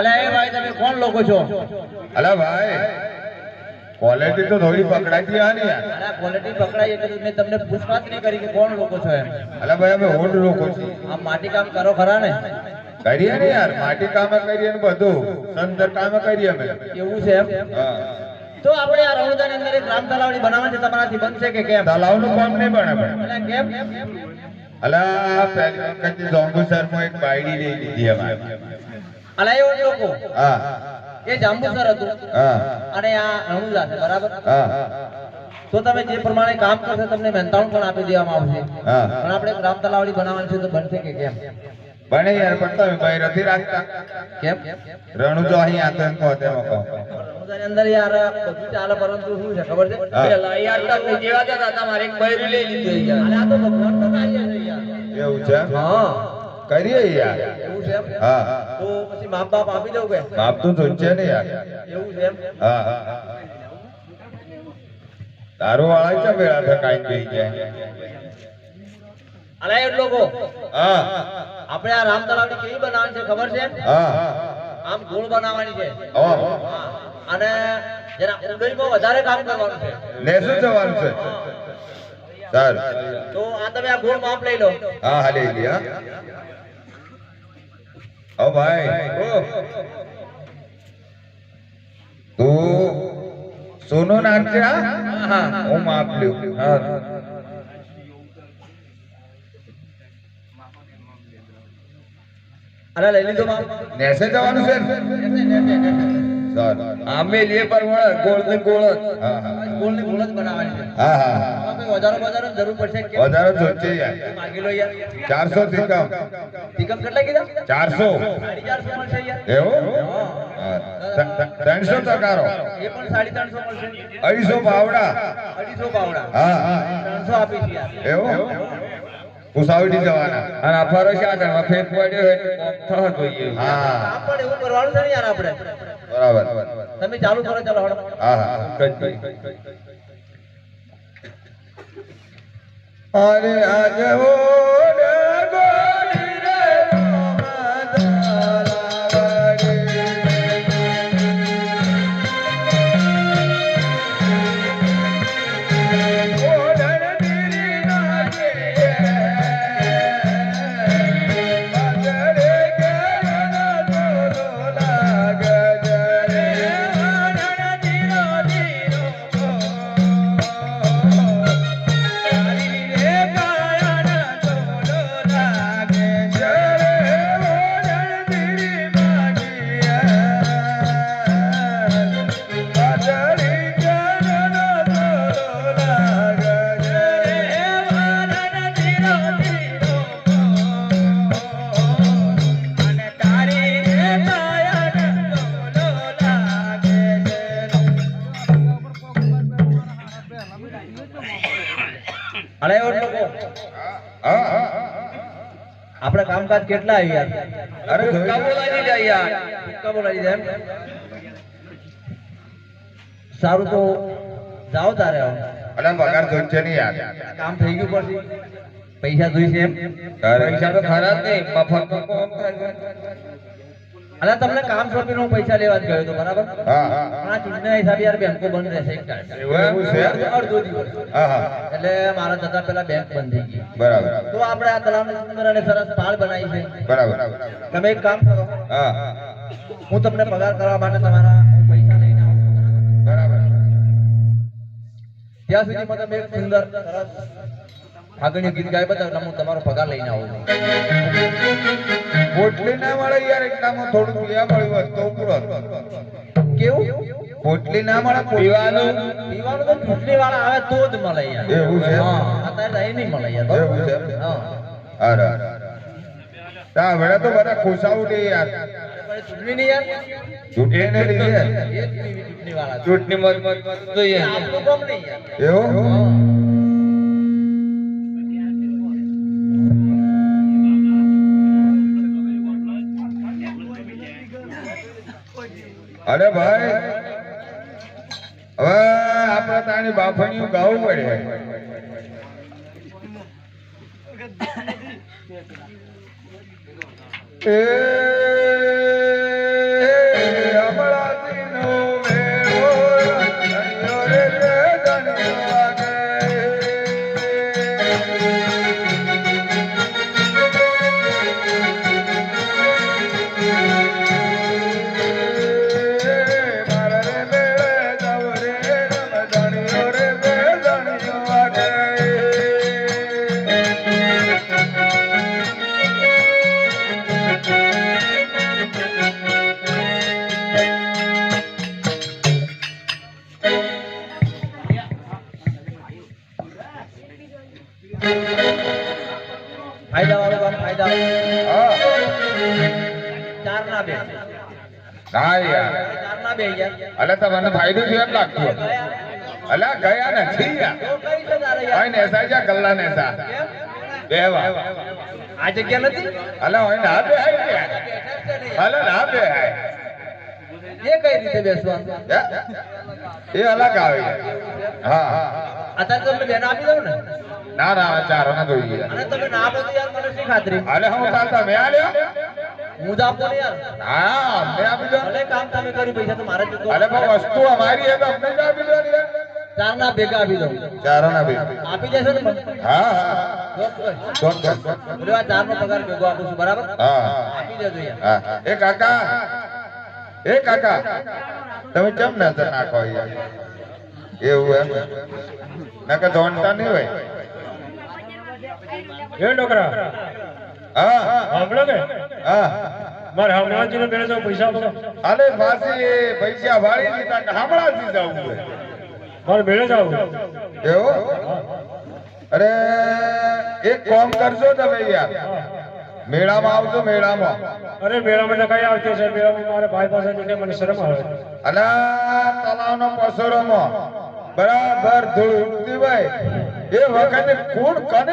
અલે એ ભાઈ તમે કોણ લોકો છો? અલા ભાઈ ક્વોલિટી તો થોડી પકડાતી આ ને યાર. ક્વોલિટી પકડાઈ એટલે મેં તમને પૂછવાત નહીં કરી કે કોણ લોકો છો એમ. અલે ભાઈ અમે ઓડ લોકો છીએ. આમ માટી કામ કરો ખરા ને? કરીએ ને યાર માટી કામ કરીએ ને બધું. સંદર કામ કરીએ અમે. એવું છે એમ? હા. તો આપણે આ રણુદાની અંદર એક રામ તલાવડી બનાવવા છે તમારાથી બનશે કે કેમ? તલાવનું કામ નહીં બને પણ. કેમ? અલા પેલી વખત જોંબુસરમાં એક બાયડી લઈ લીધી અમારે. અલા એવું લોકો. હા. એ જાંબુસર હતું. હા. અને આ રણુદા છે બરાબર? હા. તો તમે જે પ્રમાણે કામ કરશો તમને મહેનતાણું પણ આપી દેવામાં આવશે. હા. પણ આપણે એક રામ તલાવડી બનાવવાની છે તો બનશે કે કેમ? બને યાર પણ તમે ભાઈ નથી રાખતા. કેમ? રણુ જો અહીં આતંક હોતે મકો રણુદાની અંદર યાર બધું ચાલે પરંતુ શું છે ખબર છે? પેલા યાર તમને જેવા હતા તમારે એક બૈરું લઈ લીધું યાર. આ તો છે યાર. એવું છે હા. કરીએ યાર. એવું છે એમ? હા. તો પછી માપ બાપ આપી દઉં કે? બાપ તો જોઈ ને યાર. એવું છે એમ? હા તારો વાળા છે વેળા થકાઈ ગઈ જાય અરે એ લોકો. હા. આપણે આ રામ તલાવડી કેવી બનાવવાની છે ખબર છે? હા. આમ ગોળ બનાવવાની છે. ઓ હા. અને જરા ઊંડાઈમાં વધારે કામ કરવાનું છે. નેસું જવાનું છે? સારું. તો આ તમે આ ગોળ માપ લઈ લો. હા હા લઈ હા. ઓ ભાઈ ઓ તું સોનું નાખજે હા? હા માપ લ્યું. હા. અરે લઈ લીધો માપ. નેસે જવાનું છે? નેસે, નેસે, નેસે. સારું. આમે લીએ પર વળ ગોળ ને ગોળ. હા હા ગોળ ને ગોળ જ બનાવવાની છે. હા હા વધારો વધારે જરૂર પડશે વધારો જોઈશે યાર. માગી લો યાર. ટીકમ કેટલા કીધા? ચારસો. સાડી ચારસો મળશે યાર. એવું? હા. હા. ત- ત- ત્રણસો ટકારો. એ પણ સાડી ત્રણસો મળશે. અઢીસો પાવડા અઢીસો પાવડા હા. હા ત્રણસો આપીશ યાર. એવું? ઉસાવડી જવાના. અને આ આ થાય ફેર પડ્યો હોય થવા જોઈએ. હા. આપણે એવું કરવાનું છે ને યાર આપણે. બરાબર. તમે ચાલુ કરો ચાલો હળો હા હા. કઈ અરે આજ આપણે કામકાજ કેટલા આવી યાર? અરે જાય યાર. જાય સારું તો જાઓ તારે હવે પગાર જોઈશે નહીં યાર. કામ થઈ ગયું પછી. પૈસા જોઈશે એમ? પૈસા તો ખરા જ નહીં. થાય તમને કામ સોંપીને હું પૈસા લેવા જ ગયો હતો બરાબર? હા આ ચૂંટણીના હિસાબે યાર બેંકો બંધ રહેશે એક એવું છે? અડધો દિવસ. હા હા. એટલે મારા જતા પેલા બેંક બંધ થઈ ગઈ. બરાબર. તો આપણે આ તલાવને સુંદર અને સરસ પાળ બનાવી છે. બરાબર. તમે એક કામ કરો. હા. હું તમને પગાર કરવા માટે તમારા ત્યાં સુધીમાં તમે એક સુંદર સરસ આગળની ગીત ગાય બતાવો હું તમારો પગાર લઈને આવું પોટલી ના મળે યાર એટલામાં થોડું પીવા મળ્યું હોત તો પૂરો કેવું? પોટલી ના મળે પીવાનું પીવાનું તો ચૂંટણી વાળા આવે તો જ મળે યાર. એવું છે? હા અત્યારે તો નહીં મળે યાર. એવું છે? હા. અરે. તા બધા ખુશાઉટી યાર. ચૂંટણી નહીં યાર ચૂંટણીને લીધે. ચૂંટણી મત જોઈએ. એવું? અરે ભાઈ હવે આપણે તાણી બાફણીયું ગાવું પડે. એ ના યાર. અલે તમને ફાયદો થયો એમ લાગતું અલે ગયા. નથી યાર. નેસા જા કલ્લા નેસા? બેવા આ જગ્યા નથી? અલે હોય ના બે. અલા ના. બે એ કઈ રીતે બેસવાનું? એ અલગ આવે. હા. હા અત્યારે તમને બેન આપી દઉં ને. ના ના ચારો ના જોઈએ અને તમે ના આપો તો યાર મને શું ખાતરી? અલે હું ચાલતા મેં આલ્યો. હું જ આપો ને યાર. હા મેં આપી દો. ભલે કામ તમે કરી પૈસા તો મારે જ પણ વસ્તુ અમારી હે તો અમને જ આપી દો ને ચાર ના ભેગા આપી દઉં. ચારો ના બે આપી દેશો ને હા હા. જોન જોન બોલો આ ચાર નો પગાર ભેગો આપું છું બરાબર? હા. આપી દેજો યાર. હા. એ કાકા. એ કાકા. તમે કેમ નજર નાખો યાર એવું એમ? નકર જોનતા નહીં હોય? એ ડોકરા. હા. સાંભળો કે હા. મારે તો પૈસા આપો. અલે પાછી પૈસા વાળી દીધા હમણાંથી જવું છે. મારે બેને જાવ એવું? અરે એક કામ કરજો તમે યાર. મેળામાં આવજો મેળામાં. અરે મેળામાં કઈ આવતી છે મેળામાં મારા ભાઈ પાસે જઈને મને શરમ આવે. અલા તલાવનો પસોરોમાં બરાબર ધૂળ ઉડતી હોય. એ વખતે કોણ કને